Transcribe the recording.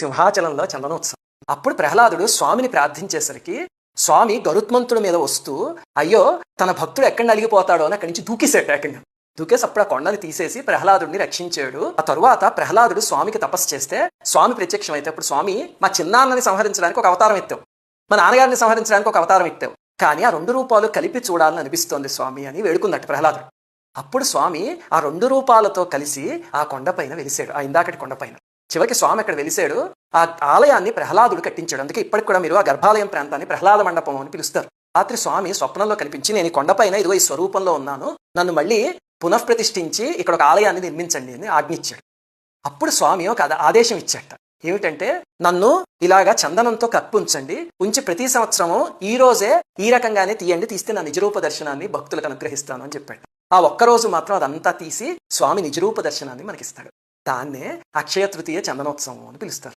సింహాచలంలో చందనోత్సవం అప్పుడు ప్రహ్లాదుడు స్వామిని ప్రార్థించేసరికి స్వామి గరుత్మంతుడి మీద వస్తూ అయ్యో తన భక్తుడు ఎక్కడ నలిగిపోతాడో అని అక్కడి నుంచి దూకేశాడు ఏకంగా దూకేసి అప్పుడు ఆ కొండని తీసేసి ప్రహ్లాదుడిని రక్షించాడు. ఆ తరువాత ప్రహ్లాదుడు స్వామికి తపస్సు చేస్తే స్వామి ప్రత్యక్షం అయితే అప్పుడు స్వామి మా చిన్నాన్నని సంహరించడానికి ఒక అవతారం ఎత్తావు. మా నాన్నగారిని సంహరించడానికి ఒక అవతారం ఎత్తావు. కానీ ఆ రెండు రూపాలు కలిపి చూడాలని అనిపిస్తోంది స్వామి అని వేడుకున్నట్టు ప్రహ్లాదుడు. అప్పుడు స్వామి ఆ రెండు రూపాలతో కలిసి ఆ కొండపైన వెలిసాడు. ఆ ఇందాకటి కొండపైన. చివరికి స్వామి అక్కడ వెలిసాడు ఆ ఆలయాన్ని ప్రహ్లాదుడు కట్టించాడు అందుకే ఇప్పటికి కూడా మీరు ఆ గర్భాలయం ప్రాంతాన్ని ప్రహ్లాద మండపం అని పిలుస్తారు. రాత్రి స్వామి స్వప్నంలో కనిపించి నేను ఈ కొండపైన ఇదిగో ఈ స్వరూపంలో ఉన్నాను. నన్ను మళ్ళీ పునఃప్రతిష్ఠించి ఇక్కడ ఒక ఆలయాన్ని నిర్మించండి అని ఆజ్ఞించాడు అప్పుడు స్వామి ఒక ఆదేశం ఇచ్చాట ఏమిటంటే నన్ను ఇలాగా చందనంతో కప్పుంచండి ఉంచి ప్రతి సంవత్సరము ఈ రోజే ఈ రకంగానే తీయండి. తీస్తే నా నిజరూప దర్శనాన్ని భక్తులకు అనుగ్రహిస్తాను అని చెప్పాడు. ఆ ఒక్క రోజు మాత్రం అదంతా తీసి స్వామి నిజరూప దర్శనాన్ని మనకిస్తాడు. దాన్నే అక్షయ తృతీయ చందనోత్సవం అని పిలుస్తారు.